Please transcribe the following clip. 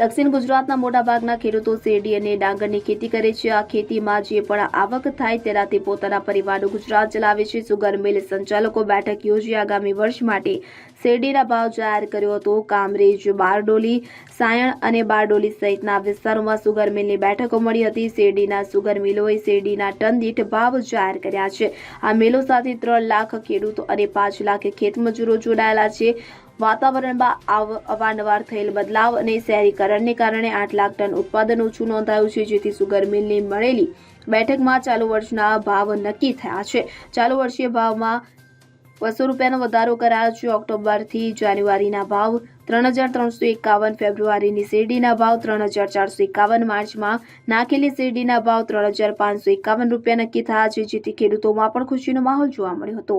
દક્ષિણ ગુજરાતના મોટાભાગના ખેડૂતો શેરડી અને ડાંગરની ખેતી કરે છે. આ ખેતીમાં જે પણ આવક થાય તેનાથી પોતાના પરિવારનું ગુજરાત ચલાવે છે. સુગર મિલ સંચાલકો બેઠક યોજી આગામી વર્ષ માટે શેરડીના ભાવ જાહેર કર્યો હતો. કામરેજ, બારડોલી, સાયણ અને બારડોલી સહિતના વિસ્તારોમાં સુગર મિલની બેઠકો મળી હતી. શેરડીના સુગર મિલોએ શેરડીના ટન દીઠ ભાવ જાહેર કર્યા છે. આ મિલો સાથે ત્રણ લાખ ખેડૂતો અને પાંચ લાખ ખેતમજૂરો જોડાયેલા છે. વાતાવરણમાં અવારનવાર થયેલ બદલાવ અને શહેરીકરણને કારણે આઠ લાખ ટન ઉત્પાદન ઓછું નોંધાયું છે, જેથી સુગર મિલની મળેલી બેઠકમાં ચાલુ વર્ષના ભાવ નક્કી થયા છે. ચાલુ વર્ષીય ભાવમાં બસો રૂપિયાનો વધારો કરાયો છે. ઓક્ટોબરથી જાન્યુઆરીના ભાવ ત્રણ હજાર ત્રણસો એકાવન, ફેબ્રુઆરીની શેરડીના ભાવ ત્રણ હજાર ચારસો એકાવન, માર્ચમાં નાખેલી શેરડીના ભાવ ત્રણ હજાર પાંચસો એકાવન રૂપિયા નક્કી થયા છે, જેથી ખેડૂતોમાં પણ ખુશીનો માહોલ જોવા મળ્યો હતો.